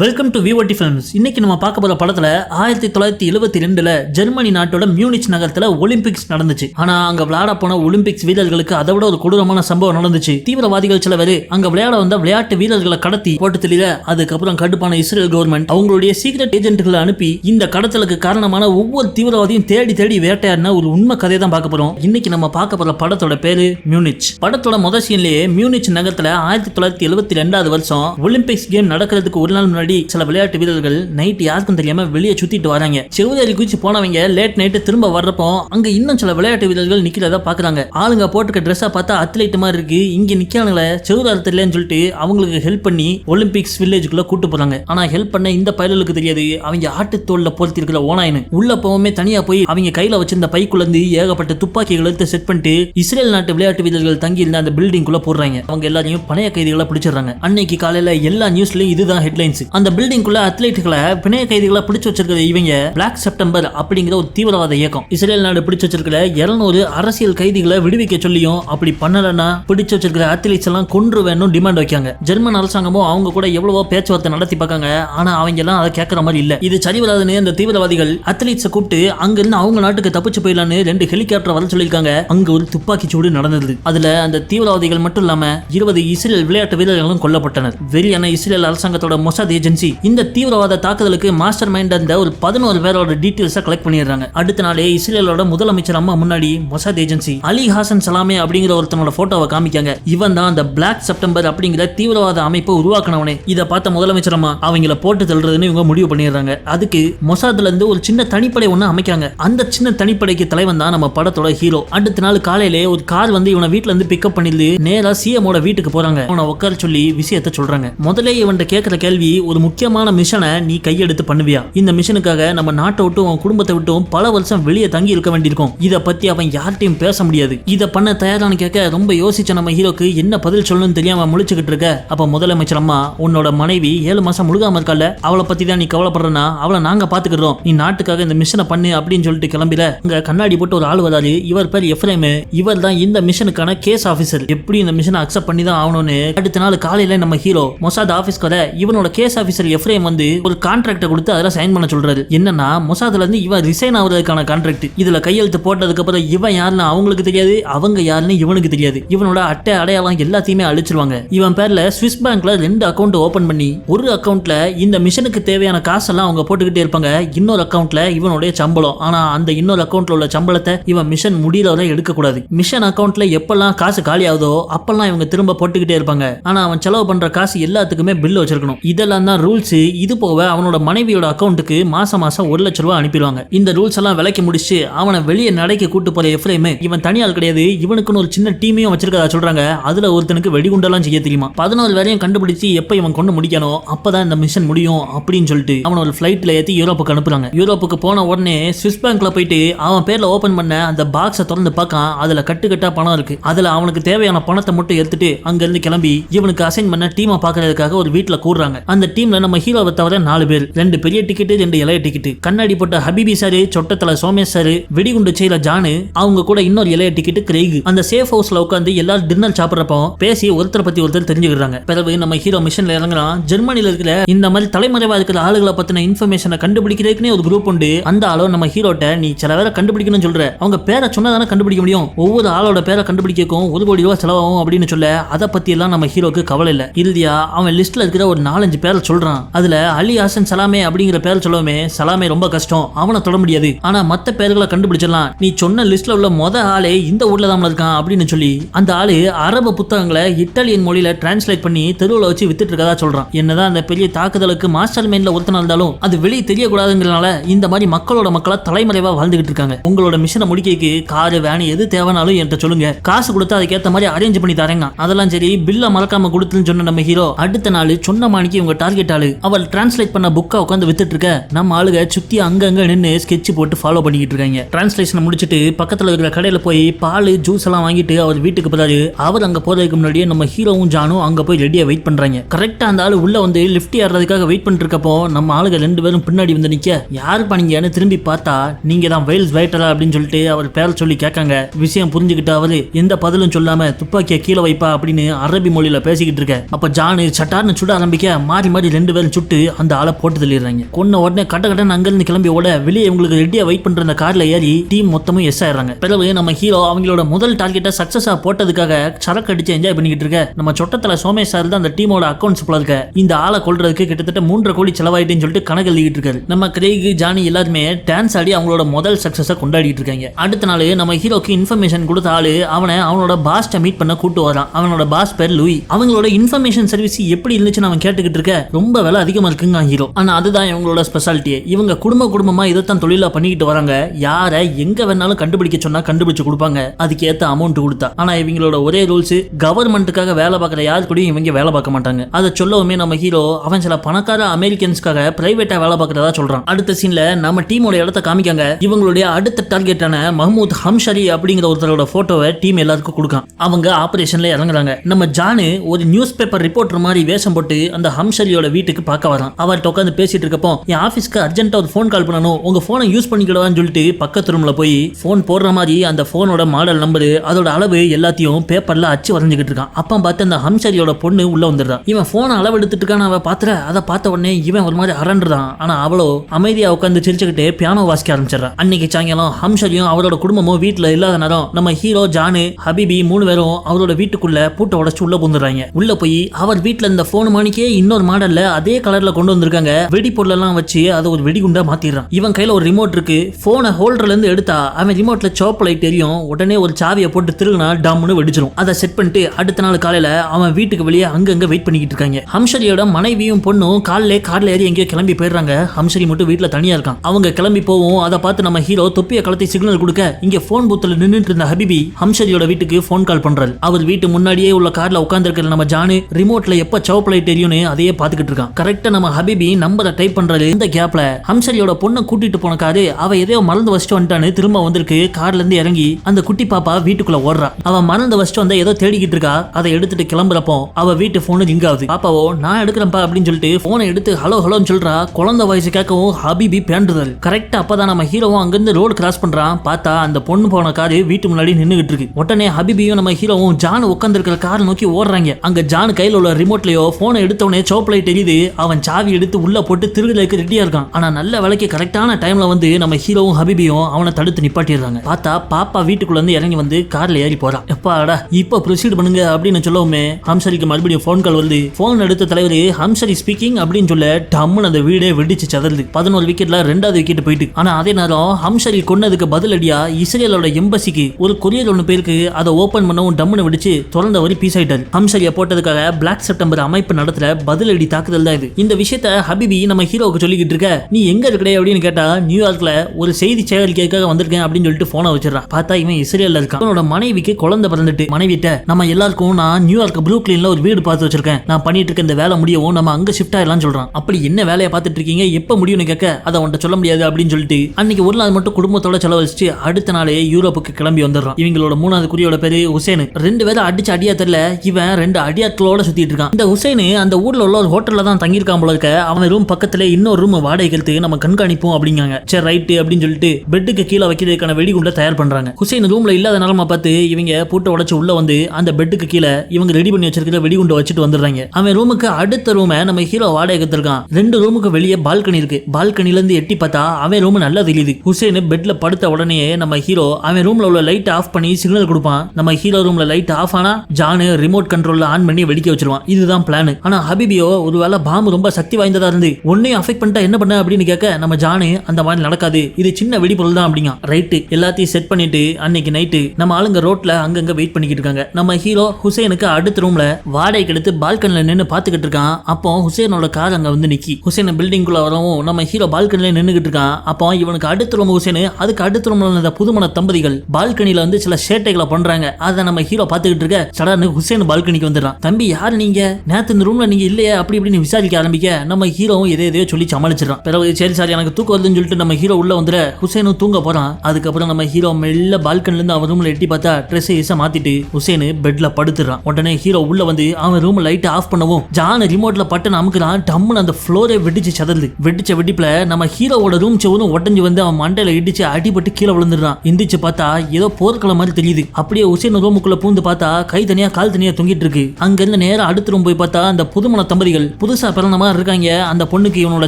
Welcome to VOD films இன்னைக்கு நம்ம பார்க்க போற படத்துல ஆயிரத்தி தொள்ளாயிரத்தி எழுபத்தி ரெண்டுல ஜெர்மனி நாட்டோட மியூனிச் நகரத்துல ஒலிம்பிக்ஸ் நடந்துச்சு. ஆனா அங்க விளையாட போன ஒலிம்பிக்ஸ் வீரர்களுக்கு அதை விட ஒரு கொடூரமான சம்பவம் நடந்துச்சு. தீவிரவாதிகள் சில பேர் அங்க விளையாட வந்த விளையாட்டு வீரர்களை கடத்தி போட்டு தெரியல அதுக்கப்புறம் கடுப்பான இஸ்ரேல் கவர்மெண்ட் அவங்களுடைய சீக்ரெட் ஏஜென்ட்களை அனுப்பி இந்த கடத்தலுக்கு காரணமான ஒவ்வொரு தீவிரவாதியும் தேடி தேடி வேட்டையாடின ஒரு உண்மை கதையை தான் பார்க்க போறோம். இன்னைக்கு நம்ம பார்க்க போற படத்தோட பேரு மியூனிச். படத்தோட முதல் சீன்லயே மியூனிச் நகரத்துல ஆயிரத்தி தொள்ளாயிரத்தி எழுபத்தி ரெண்டாவது வருஷம் ஒலிம்பிக்ஸ் கேம் நடக்கிறதுக்கு ஒரு நாள் முன்னாடி சில விளையாட்டு வீரர்கள் நைட் யாருக்கும் தெரியாம வெளியே சுத்திட்டு வராங்க. செவ்வதேறி குதிச்சு போனவங்க லேட் நைட்டு திரும்ப வர்றப்போ அங்க இன்னும் சில விளையாட்டு வீரர்கள் நிக்கிறத பாக்குறாங்க ஆளுங்க போட்டுக்க ட்ரெஸ்ஸா பார்த்தா அத்லீட் மாதிரி இருக்கு. இங்க நிக்கானுங்களே செவ்வதாறு தெரியலன்னு சொல்லிட்டு அவங்களுக்கு ஹெல்ப் பண்ணி ஒலிம்பிக்ஸ் வில்லேஜுக்குள்ள கூட்டு போறாங்க. ஆனா ஹெல்ப் பண்ண இந்த பயலுக்கு தெரியாது. அவங்க ஆட்டு தோல்ல பொருத்தி இருக்கிற ஓனாயின்னு உள்ள போகவே தனியா போய் அவங்க கையில வச்சிருந்த பைக்குள்ள இருந்து ஏகப்பட்ட துப்பாக்கிகள் எடுத்து செட் பண்ணிட்டு இஸ்ரேல் நாட்டு விளையாட்டு வீரர்கள் தங்கி இருந்த அந்த பில்டிங் குள்ள போடுறாங்க. அவங்க எல்லாரையும் பணைய கைதிகளை பிடிச்சிடுறாங்க. அன்னைக்கு காலையில எல்லா நியூஸ்லயும் இதுதான் ஹெட்லைன்ஸ் அந்த பில்டிங்குள்ள அத்லீட்டுகளை பிணைய கைதிகளை பிடிச்சு வச்சிருக்கிற இவங்க பிளாக் செப்டம்பர் அப்படிங்கிற ஒரு தீவிரவாத இயக்கம். இஸ்ரேல் நாடு பிடிச்சு வச்சிருக்கிற இருநூறு அரசியல் கைதிகளை விடுவிக்க சொல்லியும் அப்படி பண்ணலன்னா பிடிச்சு வச்சிருக்கிற அத்லீட்ஸ் எல்லாம் கொன்று வேணும் டிமாண்ட் வைக்காங்க ஜெர்மன் அரசாங்கமும் அவங்க கூட எவ்வளவோ பேச்சுவார்த்தை நடத்தி பார்க்காங்க. ஆனா அவங்க எல்லாம் அதை கேட்கற மாதிரி இல்ல. இது சரிவராதுன்னு அந்த தீவிரவாதிகள் அத்லீட்ஸை கூப்பிட்டு அங்க இருந்து அவங்க நாட்டுக்கு தப்பிச்சு போயிடலான்னு ரெண்டு ஹெலிகாப்டர் வர சொல்லியிருக்காங்க. அங்க ஒரு துப்பாக்கி சூடு நடந்தது. அதுல அந்த தீவிரவாதிகள் மட்டும் இல்லாம இருபது இஸ்ரேல் விளையாட்டு வீரர்களும் கொல்லப்பட்டனர். வெறியான இஸ்ரேல் அரசாங்கத்தோட மொசாத் ஏஜென்சி. இந்த தீவிரவாத தாக்குதலுக்கு மாஸ்டர் மைண்ட் அந்த ஒரு பதினோரு பேரோட டீட்டெயில்ஸை கலெக்ட் பண்ணிடுறாங்க. அடுத்த நாளே இஸ்ரேலோட முதலமைச்சர் அம்மா முன்னாடி Mossad agency. Ali Hassan Salameh அப்படிங்கிற ஒருத்தனோட போட்டோவை காமிக்காங்க. இவன் தான் அந்த பிளாக் செப்டம்பர் அப்படிங்கிற தீவிரவாத அமைப்பை உருவாக்கினவனே. இதை பார்த்த முதலமைச்சர் அம்மா அவங்கள போட்டு தள்ளுறதுன்னு இவங்க முடிவு பண்ணிடுறாங்க. அதுக்கு மொசாத்ல இருந்து ஒரு சின்ன தனிப்படை ஒன்று அமைக்காங்க. அந்த சின்ன தனிப்படைக்கு தலைவன் தான் நம்ம படத்தோட ஹீரோ அடுத்த நாள் காலையிலே ஒரு கார் வந்து இவனை வீட்டுல இருந்து பிக்கப் பண்ணிட்டு நேரா சிஎமோட வீட்டுக்கு போறாங்க. அவனை உட்கார சொல்லி விஷயத்த சொல்றாங்க. முதல்ல இவன் கேட்கிற கேள்வி ஒரு முக்கியமான மிஷனை நீ கையெடுத்து பண்ணுவியா? இந்த மிஷனுக்காக நம்ம நாட்டை விட்டும் உன் குடும்பத்தை விட்டும் பல வருஷம் வெளியே தங்கி இருக்க வேண்டியிருக்கும். இதை பத்தி அவன் யார்கிட்டயும் பேச முடியாது. இதை பண்ண தயாரானு கேட்க ரொம்ப யோசிச்ச நம்ம ஹீரோக்கு என்ன பதில் சொல்லணும்னு தெரியாம முழிச்சுக்கிட்டு இருக்க. அப்ப முதலமைச்சர் அம்மா உன்னோட மனைவி ஏழு மாசம் முழுகாம இருக்கால அவளை பத்தி தான் நீ கவலைப்படுறனா? அவளை நாங்க பாத்துக்கிறோம் நீ நாட்டுக்காக இந்த மிஷனை பண்ணு அப்படின்னு சொல்லிட்டு கிளம்பில. இங்க கண்ணாடி போட்டு ஒரு ஆள் வராரு. இவர் பேர் எஃப்ரேம். இவர் தான் இந்த மிஷனுக்கான கேஸ் ஆபீசர். எப்படி இந்த மிஷனை அக்செப்ட் பண்ணி தான் ஆகணும்னு அடுத்த நாள் காலையில நம்ம ஹீரோ மொசாத் ஆபீஸ்க்கு வர இவனோட கேஸ் ஆபீசர் எஃப்ரேம் வந்து ஒரு கான்ட்ராக்டை கொடுத்து அதில் சைன் பண்ண சொல்றாரு. என்னன்னா மொசாதுல இருந்து இவன் ரிசைன் ஆகுறதுக்கான கான்ட்ராக்ட் இதுல கையெழுத்து போட்டதுக்கு அப்புறம் இவன் யாருன்னு அவங்களுக்கு தெரியாது அவங்க யாருன்னு இவனுக்கு தெரியாது. இவனோட அட்டை அடையாளம் எல்லாத்தையுமே அழிச்சிருவாங்க. இவன் பேர்ல சுவிஸ் பேங்க்ல ரெண்டு அக்கௌண்ட் ஓபன் பண்ணி ஒரு அக்கௌண்ட்ல இந்த மிஷனுக்கு தேவையான காசெல்லாம் அவங்க போட்டுக்கிட்டே இருப்பாங்க. இன்னொரு அக்கௌண்ட்ல இவனுடைய சம்பளம். ஆனா அந்த இன்னொரு அக்கௌண்ட்ல உள்ள சம்பளத்தை இவன் மிஷன் முடியல வரை எடுக்கக்கூடாது மிஷன் அக்கௌண்ட்ல எப்பெல்லாம் காசு காலி ஆகுதோ அப்பெல்லாம் இவங்க திரும்ப போட்டுக்கிட்டே இருப்பாங்க. ஆனா அவன் செலவு பண்ற காசு எல்லாத்துக்குமே பில் வச்சிருக்கணும். இதெல்லாம் தான் ரூல்ஸ். இது போக அவனோட மனைவியோட அக்கௌண்ட்டுக்கு மாசம் மாசம் ஒரு லட்ச ரூபாய் அனுப்பிடுவாங்க. இந்த ரூல்ஸ் எல்லாம் விலைக்கு முடிச்சு அவனை வெளியே நடைக்கு கூட்டு போற எஃப்ரேம். இவன் தனியால் கிடையாது. இவனுக்குன்னு ஒரு சின்ன டீமையும் வச்சிருக்கதா சொல்றாங்க. அதுல ஒருத்தனுக்கு வெடிகுண்டெல்லாம் செய்ய தெரியுமா? பதினோரு வேலையும் கண்டுபிடிச்சு எப்ப இவன் கொண்டு முடிக்கணும் அப்பதான் இந்த மிஷன் முடியும் அப்படின்னு சொல்லிட்டு அவன் ஒரு ஃபிளைட்ல ஏத்தி யூரோப்புக்கு அனுப்புறாங்க. யூரோப்புக்கு போன உடனே சுவிஸ் பேங்க்ல போயிட்டு அவன் பேர்ல ஓபன் பண்ண அந்த பாக்ஸை திறந்து பார்க்கான். அதுல கட்டுக்கட்டா பணம் இருக்கு. அதுல அவனுக்கு தேவையான பணத்தை மட்டும் எடுத்துட்டு அங்க இருந்து கிளம்பி இவனுக்கு அசைன் பண்ண டீமை பாக்குறதுக்காக ஒரு வீட்டுல கூடுறாங்க. அந்த டீம்ல நம்ம ஹீரோவை தவிர நாலு பேர். ரெண்டு பெரிய டிக்கெட்டு ரெண்டு இளைய டிக்கெட்டு கண்ணாடி போட்ட ஹபிபி சாரு சொட்டத்தல சோமேஷ் சாரு வெடிகுண்டு செய்யல ஜானு அவங்க கூட இன்னொரு இளைய டிக்கெட்டு கிரேகு. அந்த சேஃப் ஹவுஸ்ல உட்காந்து எல்லாரும் டின்னர் சாப்பிட்றப்போ பேசி ஒருத்தரை பத்தி ஒருத்தர் தெரிஞ்சுக்கிறாங்க. பிறகு நம்ம ஹீரோ மிஷன்ல இறங்குறான் ஜெர்மனில இருக்கிற இந்த மாதிரி தலைமறைவா இருக்கிற ஆளுகளை பத்தின இன்ஃபர்மேஷனை கண்டுபிடிக்கிறதுக்குனே ஒரு குரூப் உண்டு. அந்த ஆளும் நம்ம ஹீரோட்ட நீ சில பேரை கண்டுபிடிக்கணும்னு சொல்ற. அவங்க பேரை சொன்னதானே கண்டுபிடிக்க முடியும். ஒவ்வொரு ஆளோட பேரை கண்டுபிடிக்கும் ஒரு கோடி ரூபாய் செலவாகும் அப்படின்னு சொல்ல அதை பத்தி எல்லாம் நம்ம ஹீரோக்கு கவலை இல்லை. இறுதியா அவன் லிஸ்ட்ல இருக்கிற ஒரு நாலஞ்சு பேரை சொல்றான் அதுல அலி ஹாசன் சலாமே அப்படிங்கிற பேர் சொல்லவுமே சலாமே ரொம்ப கஷ்டம் அவனை தொட முடியாது. ஆனா மத்த பேர்களை கண்டுபிடிச்சிடலாம். நீ சொன்ன லிஸ்ட்ல உள்ள மொத ஆளே இந்த ஊர்ல தான் இருக்கான் அப்படின்னு சொல்லி அந்த ஆளு அரபு புத்தகங்களை இட்டாலியன் மொழியில டிரான்ஸ்லேட் பண்ணி தெருவில் வச்சு வித்துட்டு இருக்கதா சொல்றான். என்னதான் அந்த பெரிய தாக்குதலுக்கு மாஸ்டர் மைண்ட்ல ஒருத்தனா இருந்தாலும் அது வெளியே தெரியக்கூடாதுங்கிறனால இந்த மாதிரி மக்களோட மக்களா தலைமறைவா வாழ்ந்துகிட்டு இருக்காங்க. உங்களோட மிஷனை முடிக்கைக்கு காரு வேன் எது தேவைனாலும் என்கிட்ட சொல்லுங்க. காசு கொடுத்து அதுக்கேற்ற மாதிரி அரேஞ்ச் பண்ணி தரேங்க அதெல்லாம் சரி பில்ல மறக்காம கொடுத்துன்னு சொன்ன நம்ம ஹீரோ அடுத்த நாள் சொன்ன மாணிக்கு இவங்க டார்கெட் ஆளு அவள் டிரான்ஸ்லேட் பண்ண புக்கை உட்காந்து வித்துட்டு இருக்க நம்ம ஆளுக சுத்தி அங்கங்க நின்று ஸ்கெட்ச் போட்டு ஃபாலோ பண்ணிக்கிட்டு இருக்காங்க டிரான்ஸ்லேஷனை முடிச்சுட்டு பக்கத்தில் இருக்கிற கடையில் போய் பால் ஜூஸ் எல்லாம் வாங்கிட்டு அவர் வீட்டுக்கு போறாரு. அவர் அங்க போறதுக்கு முன்னாடியே நம்ம ஹீரோவும் ஜானும் அங்க போய் ரெடியா வெயிட் பண்றாங்க. கரெக்டா அந்த ஆளு உள்ள வந்து லிஃப்ட் ஏறதுக்காக வெயிட் பண்ணிட்டு இருக்கப்போ நம்ம ஆளுங்க ரெண்டு பேரும் பின்னாடி வந்து நிக்க. யார் பண்ணீங்கன்னு திரும்பி பார்த்தா நீங்க தான் வெயில்ஸ் வைட்டரா அப்படின்னு சொல்லிட்டு அவர் பேரை சொல்லி கேட்காங்க. விஷயம் புரிஞ்சுக்கிட்டு அவரு எந்த பதிலும் சொல்லாம துப்பாக்கியை கீழே வைப்பா அப்படின்னு அரபி மொழியில பேசிக்கிட்டு இருக்க அப்ப ஜானு சட்டார்னு சுட ஆரம்பிக்க மாறி மாறி மாதிரி ரெண்டு பேரும் சுட்டு அந்த ஆளை போட்டு தள்ளிடுறாங்க. கொன்ன உடனே கட்ட கட்டன்னு அங்கிருந்து கிளம்பி ஓட வெளியே இவங்களுக்கு ரெடியா வெயிட் பண்ற அந்த கார்ல ஏறி டீம் மொத்தமும் எஸ் ஆயிடுறாங்க. பிறகு நம்ம ஹீரோ அவங்களோட முதல் டார்கெட்டை சக்சஸா போட்டதுக்காக சரக்கு அடிச்சு என்ஜாய் பண்ணிக்கிட்டு இருக்க. நம்ம சொட்டத்துல சோமேஷ் சார் தான் அந்த டீமோட அக்கௌண்ட்ஸ் போல இருக்க. இந்த ஆளை கொள்றதுக்கு கிட்டத்தட்ட மூன்றரை கோடி செலவாயிட்டுன்னு சொல்லிட்டு கணக்கு எழுதிக்கிட்டு இருக்காரு. நம்ம கிரேகு ஜானி எல்லாருமே டான்ஸ் ஆடி அவங்களோட முதல் சக்சஸை கொண்டாடிட்டு இருக்காங்க. அடுத்த நாள் நம்ம ஹீரோக்கு இன்ஃபர்மேஷன் கொடுத்த ஆளு அவனை அவனோட பாஸ்ட மீட் பண்ண கூட்டு வரான். அவனோட பாஸ் பேர் லூயி. அவங்களோட இன்ஃபர்மேஷன் சர்வீஸ் எப்படி இருந்துச்சுன்னு அவன் கேட்டுக்கிட்டு இருக்க. ரொம்ப விலை அதிகமா இருக்குங்க ஹீரோ. ஆனா அதுதான் இவங்களோட ஸ்பெஷாலிட்டி இவங்க குடும்ப குடும்பமா இதைத்தான் தொழிலா பண்ணிக்கிட்டு வராங்க. யாரை எங்க வேணாலும் கண்டுபிடிக்க சொன்னா கண்டுபிடிச்சு கொடுப்பாங்க. அதுக்கு ஏத்த அமௌண்ட் கொடுத்தா. ஆனா இவங்களோட ஒரே ரூல்ஸ் கவர்மெண்ட்டுக்காக வேலை பார்க்குற யாரு கூடயும் இவங்க வேலை பார்க்க மாட்டாங்க. அதை சொல்லவுமே நம்ம ஹீரோ அவன் சில பணக்கார அமெரிக்கன்ஸ்க்காக பிரைவேட்டா வேலை பார்க்கறதா சொல்றான். அடுத்த சீன்ல நம்ம டீமோட இடத்த காமிக்காங்க. இவங்களுடைய அடுத்த டார்கெட்டான மஹமூத் ஹம்ஷரி அப்படிங்கிற ஒருத்தரோட போட்டோவை டீம் எல்லாருக்கும் கொடுக்கான். அவங்க ஆபரேஷன்ல இறங்குறாங்க. நம்ம ஜானு ஒரு நியூஸ் பேப்பர் ரிப்போர்ட்டர் மாதிரி வேஷம் போட்டு அந்த ஹம்ஷரியோட வீட்டுக்கு பார்க்க வரான். அவர்கிட்ட உட்காந்து பேசிட்டு இருக்கப்போ என் ஆஃபீஸ்க்கு அர்ஜென்ட்டா ஒரு ஃபோன் கால் பண்ணணும். உங்க ஃபோனை யூஸ் பண்ணிக்கிடவான்னு சொல்லிட்டு பக்கத்து ரூம்ல போய் ஃபோன் போடுற மாதிரி அந்த ஃபோனோட மாடல் நம்பரு அதோட அளவு எல்லாத்தையும் பேப்பர்ல அச்சு வரைஞ்சுக்கிட்டு இருக்கான். அப்ப பார்த்து அந்த ஹம்சரியோட பொண்ணு உள்ள வந்துடுறான் இவன் ஃபோனை அளவு எடுத்துட்டு இருக்கான் அவன் பாத்துற. அதை பார்த்த உடனே இவன் ஒரு மாதிரி அரண்டுறான். ஆனா அவளோ அமைதியா உட்காந்து சிரிச்சுக்கிட்டு பியானோ வாசிக்க ஆரம்பிச்சிடறான் அன்னைக்கு சாயங்காலம் ஹம்சரியும் அவரோட குடும்பமும் வீட்டுல இல்லாத நேரம் நம்ம ஹீரோ ஜானு ஹபிபி மூணு பேரும் அவரோட வீட்டுக்குள்ள பூட்டை உடைச்சு உள்ள புந்துடுறாங்க உள்ள போய் அவர் வீட்டுல இந்த போன் மணிக்கே இன்னொரு மாடல் மாடல்ல அதே கலர்ல கொண்டு வந்திருக்காங்க. வெடி பொருளெல்லாம் வச்சு அதை ஒரு வெடிகுண்டா மாத்திடுறான். இவன் கையில ஒரு ரிமோட் இருக்கு. போனை ஹோல்டர்ல இருந்து எடுத்தா அவன் ரிமோட்ல சோப் லைட் தெரியும் உடனே ஒரு சாவியை போட்டு திருகுனா டம்னு வெடிச்சிடும் அதை செட் பண்ணிட்டு அடுத்த நாள் காலையில அவன் வீட்டுக்கு வெளியே அங்கங்க வெயிட் பண்ணிக்கிட்டு இருக்காங்க. ஹம்சரியோட மனைவியும் பொண்ணும் காலையில கார்ல ஏறி எங்கேயோ கிளம்பி போயிடுறாங்க. ஹம்சரி மட்டும் வீட்டுல தனியா இருக்கான். அவங்க கிளம்பி போவோம். அதை பார்த்து நம்ம ஹீரோ தொப்பியை களத்தை சிக்னல் கொடுக்க இங்க போன் பூத்துல நின்றுட்டு இருந்த ஹபிபி ஹம்சரியோட வீட்டுக்கு போன் கால் பண்றாரு. அவர் வீட்டு முன்னாடியே உள்ள கார்ல உட்கார்ந்திருக்கிற நம்ம ஜானு. ரிமோட்ல எப்ப சவப் லைட் தெரியும்னு அதையே பார்த்து பாத்துக்கிட்டு இருக்கான். கரெக்டா நம்ம ஹபிபி நம்பரை டைப் பண்றது இந்த கேப்ல ஹம்சரியோட பொண்ணை கூட்டிட்டு போன காரு அவ எதையோ மறந்து வச்சுட்டு வந்துட்டான்னு திரும்ப வந்திருக்கு. கார்ல இருந்து இறங்கி அந்த குட்டி பாப்பா வீட்டுக்குள்ள ஓடுறா. அவ மறந்து வச்சுட்டு வந்தா ஏதோ தேடிக்கிட்டு இருக்கா. அதை எடுத்துட்டு கிளம்புறப்போ அவ வீட்டு போனு ரிங் ஆகுது. பாப்பாவோ நான் எடுக்கிறேன்ப்பா அப்படின்னு சொல்லிட்டு போனை எடுத்து ஹலோ ஹலோன்னு சொல்றா. குழந்தை வயசு கேட்கவும் ஹபிபி பேண்டுதல். கரெக்டா அப்பதான் நம்ம ஹீரோவும் அங்கிருந்து ரோடு கிராஸ் பண்றான். பார்த்தா அந்த பொண்ணு போன காரு வீட்டு முன்னாடி நின்னுகிட்டு இருக்கு. உடனே ஹபிபியும் நம்ம ஹீரோவும் ஜான் உட்காந்துருக்கிற கார் நோக்கி ஓடுறாங்க. அங்க ஜான் கையில் உள்ள ரிமோட்லயோ போனை எடுத்தவனே சோப்லை தெரியுது அவன் சாவி எடுத்து உள்ள போட்டு திருவிழாக்கு ரெடியா இருக்கான். ஆனா நல்ல வேலைக்கு கரெக்டான டைம்ல வந்து நம்ம ஹீரோவும் ஹபிபியும் அவனை தடுத்து நிப்பாட்டிடுறாங்க. பார்த்தா பாப்பா வீட்டுக்குள்ள இருந்து இறங்கி வந்து கார்ல ஏறி போறான் எப்பாடா இப்போ ப்ரொசீட் பண்ணுங்க அப்படின்னு சொல்லவுமே ஹம்சரிக்கு மறுபடியும் ஃபோன் கால் வந்து ஃபோன் எடுத்த தலைவர் ஹம்சரி ஸ்பீக்கிங் அப்படின்னு சொல்ல டம்முன்னு அந்த வீடே வெடிச்சு சதறுது. பதினோரு விக்கெட்ல ரெண்டாவது விக்கெட் போயிட்டு. ஆனா அதே நேரம் ஹம்சரி கொன்னதுக்கு பதிலடியா இஸ்ரேலோட எம்பசிக்கு ஒரு கொரியர் ஒன்று பேருக்கு அதை ஓபன் பண்ணவும் டம்முன்னு வெடிச்சு திறந்தவரி பீஸ் ஆயிட்டாரு. ஹம்சரியை போட்டதுக்காக பிளாக் செப்டம்பர் அமைப்பு நடத்துற பதிலடி தாக்குதல் தான் இது. இந்த விஷயத்த ஹபிபி நம்ம ஹீரோவுக்கு சொல்லிக்கிட்டு இருக்க. நீ எங்க இருக்கடே அப்படின்னு கேட்டா நியூயார்க்ல ஒரு செய்தி சேகரிக்கைக்காக வந்திருக்கேன் அப்படின்னு சொல்லிட்டு போனை வச்சிடறான். பார்த்தா இவன் இஸ்ரேல்ல இருக்கான். அவனோட மனைவிக்கு குழந்தை பிறந்துட்டு. மனைவிட்ட நம்ம எல்லாருக்கும் நான் நியூயார்க் ப்ரூக்லின்ல ஒரு வீடு பார்த்து வச்சிருக்கேன். நான் பண்ணிட்டு இருக்க இந்த வேலை முடியவும் நம்ம அங்க ஷிஃப்ட் ஆயிடலாம் சொல்றான். அப்படி என்ன வேலையை பார்த்துட்டு இருக்கீங்க? எப்ப முடியும்னு கேட்க அதை அவன்கிட்ட சொல்ல முடியாது அப்படின்னு சொல்லிட்டு அன்னைக்கு ஒரு நாள் மட்டும் குடும்பத்தோட செலவழிச்சு அடுத்த நாளே யூரோப்புக்கு கிளம்பி வந்துடுறான். இவங்களோட மூணாவது குறியோட பேரு ஹுசேனு ரெண்டு பேரும் அடிச்சு அடியா தெரியல இவன் ரெண்டு அடியாட்களோட சுத்திட்டு இருக்கான். இந்த ஹுசேனு அந்த ஊர்ல உள்ள ஒரு ஹோட்டல்ல தான் தங்கியிருக்கான் போல இருக்க. அவன் ரூம் பக்கத்துல இன்னொரு ரூம் வாடகைக்கு எடுத்து நம்ம கண்காணிப்போம் அப்படிங்காங்க. சரி ரைட்டு அப்படின்னு சொல்லிட்டு பெட்டுக்கு கீழே வைக்கிறதுக்கான வெடிகுண்டை தயார் பண்றாங்க. ஹுசைன் ரூம்ல இல்லாத நிலமை பார்த்து இவங்க பூட்டை உடைச்சு உள்ள வந்து அந்த பெட்டுக்கு கீழே இவங்க ரெடி பண்ணி வச்சிருக்கிற வெடிகுண்டை வச்சுட்டு வந்துடுறாங்க. அவன் ரூமுக்கு அடுத்த ரூமை நம்ம ஹீரோ வாடகை எடுத்திருக்கான். ரெண்டு ரூமுக்கு வெளியே பால்கனி இருக்கு. பால்கனில இருந்து எட்டி பார்த்தா அவன் ரூம் நல்லா தெரியுது. ஹுசைன் பெட்ல படுத்த உடனே நம்ம ஹீரோ அவன் ரூம்ல உள்ள லைட் ஆஃப் பண்ணி சிக்னல் கொடுப்பான். நம்ம ஹீரோ ரூம்ல லைட் ஆஃப் ஆனா ஜானு ரிமோட் கண்ட்ரோல்ல ஆன் பண்ணி வெடிக்க வச்சிருவான். இதுதான் பிளான் ஆனா ஹபிபியோ ஒருவேளை பாம்பு ரொம்ப சக்தி வாய்ந்ததா இருந்து ஒன்னையும் அஃபெக்ட் பண்ணிட்டா என்ன பண்ண அப்படின்னு கேட்க நம்ம ஜானு அந்த மாதிரி நடக்காது. இது சின்ன வெடிபொருள் தான் அப்படிங்க ரைட்டு எல்லாத்தையும் செட் பண்ணிட்டு அன்னைக்கு நைட்டு நம்ம ஆளுங்க ரோட்ல அங்கங்க வெயிட் பண்ணிக்கிட்டு இருக்காங்க. நம்ம ஹீரோ ஹுசேனுக்கு அடுத்த ரூம்ல வாடகைக்கு எடுத்து பால்கனில நின்று பாத்துக்கிட்டு இருக்கான். அப்போ ஹுசேனோட கார் அங்க வந்து நிக்கி. ஹுசேன் பில்டிங்குள்ள வரவும் நம்ம ஹீரோ பால்கனில நின்னுகிட்டு இருக்கான். அப்போ இவனுக்கு அடுத்த ரூம் ஹுசேனு அதுக்கு அடுத்த ரூம்ல இருந்த புதுமண தம்பதிகள் பால்கனில வந்து சில சேட்டைகளை பண்றாங்க. அதை நம்ம ஹீரோ பாத்துக்கிட்டு இருக்க சடன்னு ஹுசேன் பால்கனிக்கு வந்துடுறான். தம்பி யார் நீங்க? நேத்து இந்த ரூம்ல நீங்க இல்லையா அப்படி இப்படின்னு விசாரிக்க ஆரம்பிக்க? நம்ம ஹீரோவும் எதே எதையோ சொல்லி சமாளிச்சிடறான். பிறகு சரி சார் எனக்கு தூக்கம் வருதுன்னு சொல்லிட்டு நம்ம ஹீரோ உள்ள வந்துட ஹுசேனும் தூங்க போறான். அதுக்கப்புறம் நம்ம ஹீரோ மெல்ல பால்கனில இருந்து அவன் ரூம்ல எட்டி பார்த்தா ட்ரெஸ் ஈஸா மாத்திட்டு ஹுசேனு பெட்ல படுத்துறான் உடனே ஹீரோ உள்ள வந்து அவன் ரூம் லைட் ஆஃப் பண்ணவும் ஜான ரிமோட்ல பட்டன் அமுக்குறான். டம்முன்னு அந்த ஃப்ளோரே வெடிச்சு சதறுது. வெடிச்ச வெடிப்புல நம்ம ஹீரோவோட ரூம் செவரும் உடஞ்சி வந்து அவன் மண்டையில இடிச்சு அடிபட்டு கீழே விழுந்துடுறான். எந்திரிச்சு பார்த்தா ஏதோ போர்க்கள மாதிரி தெரியுது. அப்படியே ஹுசேன் ரூமுக்குள்ள பூந்து பார்த்தா கை தனியா கால் தனியா தொங்கிட்டு இருக்கு. அங்க இருந்து நேரம் அடுத்த ரூம் போய் பார்த்தா அந்த புதுமண தம்பதிகள் புலிகள் புதுசா பிறந்த மாதிரி இருக்காங்க. அந்த பொண்ணுக்கு இவனோட